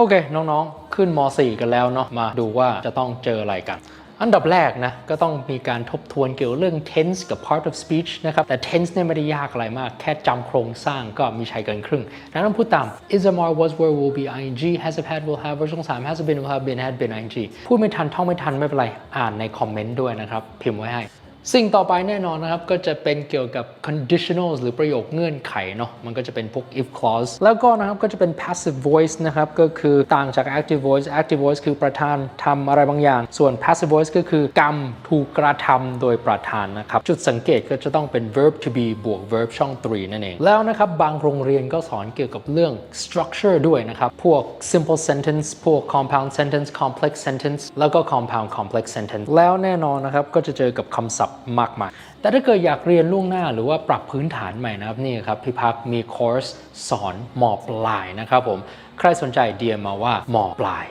โอเค น้องๆ ขึ้นม .4 กันแล้วเนาะมาดูว่าจะต้องเจออะไรกันอันดับแรกนะก็ต้องมีการทบทวนเกี่ยวเรื่อง tense กับ part of speech นะครับ แต่ tense เนี่ยไม่ได้ยากอะไรมาก แค่จำโครงสร้างก็มีใช้เกินครึ่งดังนั้นพูดตาม is am are was were will be ing has have had will have เวอร์ชัน3 has been will have been had been ing พูดไม่ทันท่องไม่ทันไม่เป็นไร อ่านในคอมเมนต์ด้วยนะครับ พิมพ์ไว้ให้ สิ่งต่อไปแน่นอนนะครับ ก็จะเป็นเกี่ยวกับ conditionals หรือประโยคเงื่อนไขเนาะมันก็จะเป็นพวก if clause แล้วก็นะครับ ก็จะเป็น passive voice นะครับ ก็คือต่างจาก active voice active voice คือประธานทำอะไรบางอย่าง ส่วน passive voice ก็คือกรรมถูกกระทำโดยประธานนะครับ จุดสังเกตก็จะต้องเป็น verb to be บวก verb ช่อง 3 นั่นเอง แล้วนะครับบางโรงเรียนก็สอนเกี่ยวกับเรื่อง structure ด้วยนะครับ พวก simple sentence พวก compound sentence complex sentence แล้วก็ compound complex sentence แล้วแน่นอนนะครับก็จะเจอกับคำศัพท์มากมาย แต่ถ้าเกิดอยากเรียนล่วงหน้าหรือว่าปรับพื้นฐานใหม่นะครับนี่ครับพี่พักมีคอร์สสอนมอปลายนะครับผม ใครสนใจเดียมาว่ามอปลาย